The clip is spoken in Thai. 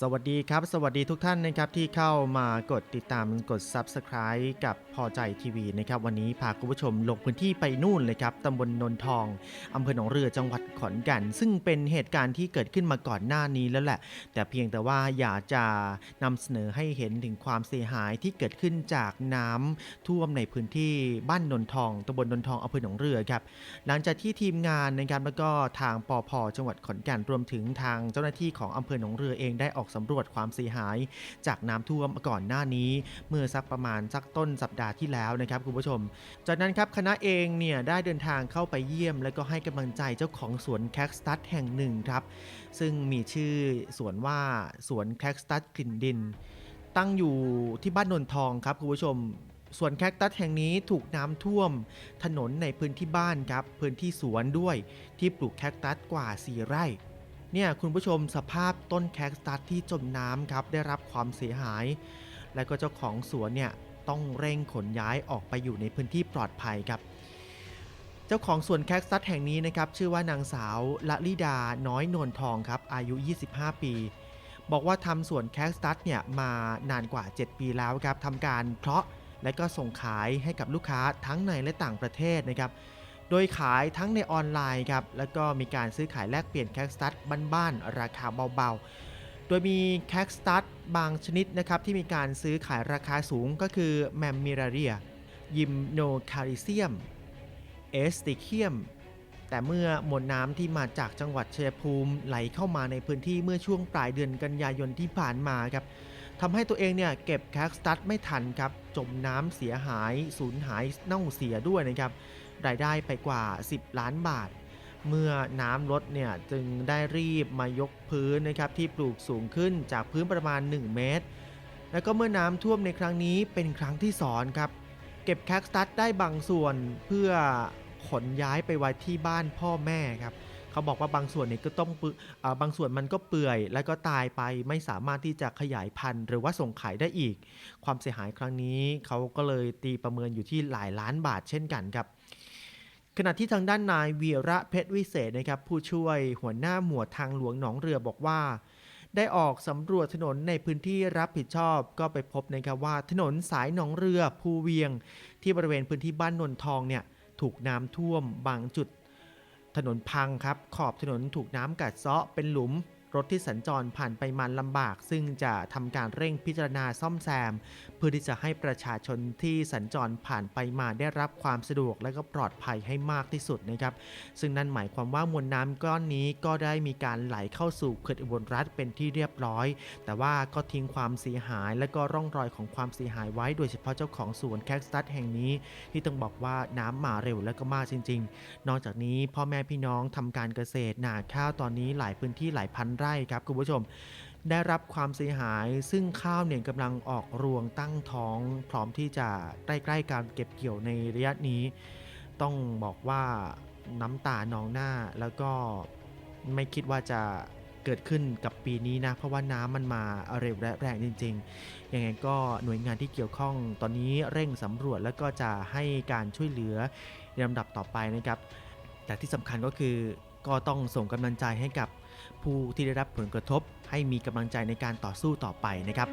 สวัสดีครับ สวัสดีทุกท่านนะครับที่เข้ามากดติดตามกด Subscribe กับพอใจทีวีนะครับวันนี้พาคุณผู้ชมลงพื้นที่ไปนู่นเลยครับตำบลนนทองอำเภอหนองเรือจังหวัดขอนแก่น ซึ่งเป็นเหตุการณ์ที่เกิดขึ้นมาก่อนหน้านี้แล้วแหละ แต่เพียงแต่ว่าอยากจะนำเสนอให้เห็นถึงความเสียหายที่เกิดขึ้นจากน้ำท่วมในพื้นที่บ้านนนทองตำบลนนทองอำเภอหนองเรือครับหลังจากที่ทีมงานนะครับแล้วก็ทางปอพจังหวัดขอนแก่นรวมถึงทางเจ้าหน้าที่ของอำเภอหนองเรือเองได้ออกสำรวจความเสียหาย จากน้ำท่วมก่อนหน้านี้ เมื่อสักประมาณสักต้นสัปดาห์ที่แล้วนะครับคุณผู้ชม จากนั้นครับคณะเองเนี่ยได้เดินทางเข้าไปเยี่ยม และก็ให้กำลังใจเจ้าของสวนแคคตัสแห่งหนึ่งครับซึ่งมีชื่อสวนว่าสวนแคคตัสกลิ่นดิน ตั้งอยู่ที่บ้านนนทองครับคุณผู้ชมสวนแคคตัสแห่งนี้ถูกน้ำท่วม ถนนในพื้นที่บ้านครับ พื้นที่สวนด้วยที่ปลูกแคคตัสกว่า 4 ไร่ เนี่ยคุณผู้ชมสภาพต้นแคคตัสที่จมน้ำครับได้รับความเสียหาย และก็เจ้าของสวนเนี่ยต้องเร่งขนย้ายออกไปอยู่ในพื้นที่ปลอดภัยครับ เจ้าของสวนแคคตัสแห่งนี้นะครับชื่อว่านางสาวละลิดาน้อยนวลทองครับอายุ 25 ปี บอกว่าทำสวนแคคตัสเนี่ยมานานกว่า 7 ปีแล้วครับทำการเพาะและก็ส่งขายให้กับลูกค้าทั้งในและต่างประเทศนะครับ ดยขายทั้งในออนไลน์ครับ แล้วก็มีการซื้อขายแลกเปลี่ยนแคคตัสบ้านๆ ราคาเบาๆ โดยมีแคคตัสบางชนิดนะครับที่มีการซื้อขายราคาสูงก็คือแมมมิราเรีย ยิมโนคาริเซียม เอสติเคียม แต่เมื่อมวลน้ำที่มาจากจังหวัดชัยภูมิไหลเข้ามาในพื้นที่เมื่อช่วงปลายเดือนกันยายนที่ผ่านมาครับทำให้ตัวเองเนี่ยเก็บแคคตัสไม่ทันครับ จมน้ำเสียหายสูญหายเน่าเสียด้วยนะครับ รายได้ไปกว่า 10 ล้านบาท เมื่อน้ำลดเนี่ยจึงได้รีบมายกพื้นนะครับที่ปลูกสูงขึ้นจากพื้นประมาณ 1 เมตร แล้วก็เมื่อน้ำท่วมในครั้งนี้เป็นครั้งที่สอนครับ เก็บแคคตัสได้บางส่วนเพื่อขนย้ายไปไว้ที่บ้านพ่อแม่ครับเขาบอกว่าบางส่วนเนี่ยก็ต้องปึอ่าบางส่วนมันก็เปื่อย แล้วก็ตายไปไม่สามารถที่จะขยายพันธุ์หรือว่าส่งขายได้อีก ความเสียหายครั้งนี้เขาก็เลยตีประเมินอยู่ที่หลายล้านบาทเช่นกันครับ ขณะที่ทางด้านนายวีระเพชรวิเศษนะครับผู้ช่วยหัวหน้าหมวดทางหลวงหนองเรือบอกว่า ได้ออกสำรวจถนนในพื้นที่รับผิดชอบก็ไปพบนะครับว่าถนนสายหนองเรือภูเวียง ที่บริเวณพื้นที่บ้านนนทองเนี่ยถูกน้ำท่วมบางจุด ถนนพังครับขอบถนนถูกน้ำกัดเซาะเป็นหลุมรถที่สัญจรผ่านไปมาลำบาก ซึ่งจะทำการเร่งพิจารณาซ่อมแซม พื่อที่จะให้ประชาชนที่สัญจรผ่านไปมาได้รับความสะดวกและก็ปลอดภัยให้มากที่สุดนะครับ ซึ่งนั่นหมายความว่ามวลน้ำก้อนนี้ก็ได้มีการไหลเข้าสู่เขื่อนอุบลรัฐเป็นที่เรียบร้อย แต่ว่าก็ทิ้งความเสียหายและก็ร่องรอยของความเสียหายไว้โดยเฉพาะเจ้าของสวนแคคตัสแห่งนี้ ที่ต้องบอกว่าน้ำมาเร็วและก็มากจริง ๆ นอกจากนี้พ่อแม่พี่น้องทำการเกษตรนาข้าวตอนนี้หลายพื้นที่หลายพันไร่ครับคุณผู้ชม ได้รับความเสียหาย ซึ่งข้าวเนี่ยกำลังออกรวงตั้งท้อง พร้อมที่จะใกล้ๆการเก็บเกี่ยวในระยะนี้ ต้องบอกว่าน้ำตานองหน้าแล้วก็ไม่คิดว่าจะเกิดขึ้นกับปีนี้นะ เพราะว่าน้ำมันมาเร็วและแรงจริงๆ ยังไงก็หน่วยงานที่เกี่ยวข้องตอนนี้เร่งสำรวจแล้วก็จะให้การช่วยเหลือในลำดับต่อไปนะครับ แต่ที่สำคัญก็คือก็ต้องส่งกำลังใจให้กับ ผู้ที่ได้รับผลกระทบให้มีกำลังใจในการต่อสู้ต่อไปนะครับ